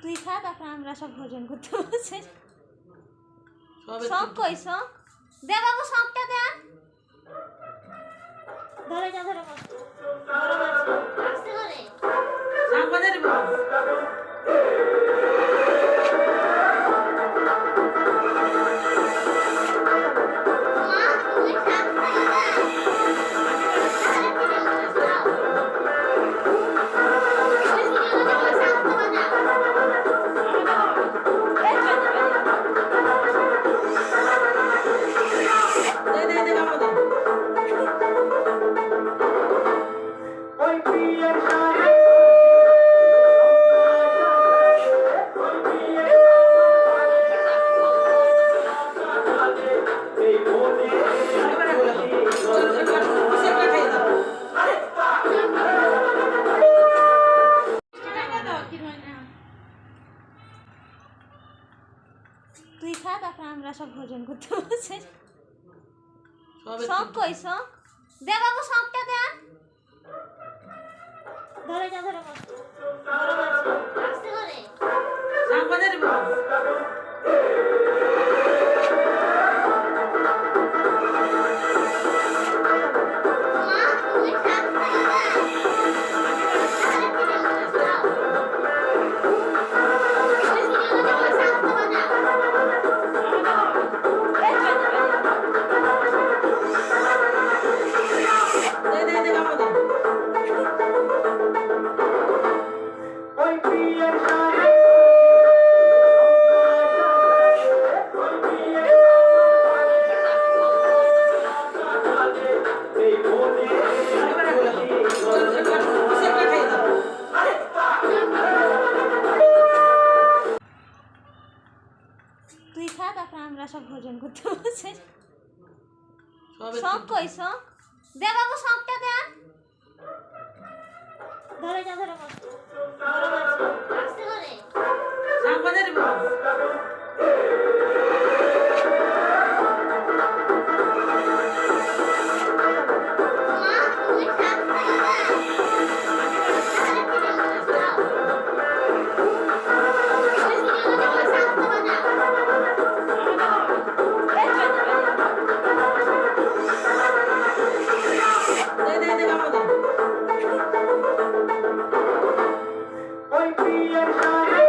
তুই খা তারপর আমরা সব ভোজন করতে বসে সবে শখ কই শখ? দে বাবু শখটা দে। ধরে যা ধরে বস ধরে তুই খা তারপর আমরা সব ভোজন করতে বসে। সব শখ কই শখ? দে বাবু শখটা দে। ধরে যা ধরে তারপর আমরা সব ভোজন করতে বসে। শখ কই শখ? দে বাবু শখটা দে। ধরে যা ধরে আস্তে করে abierta.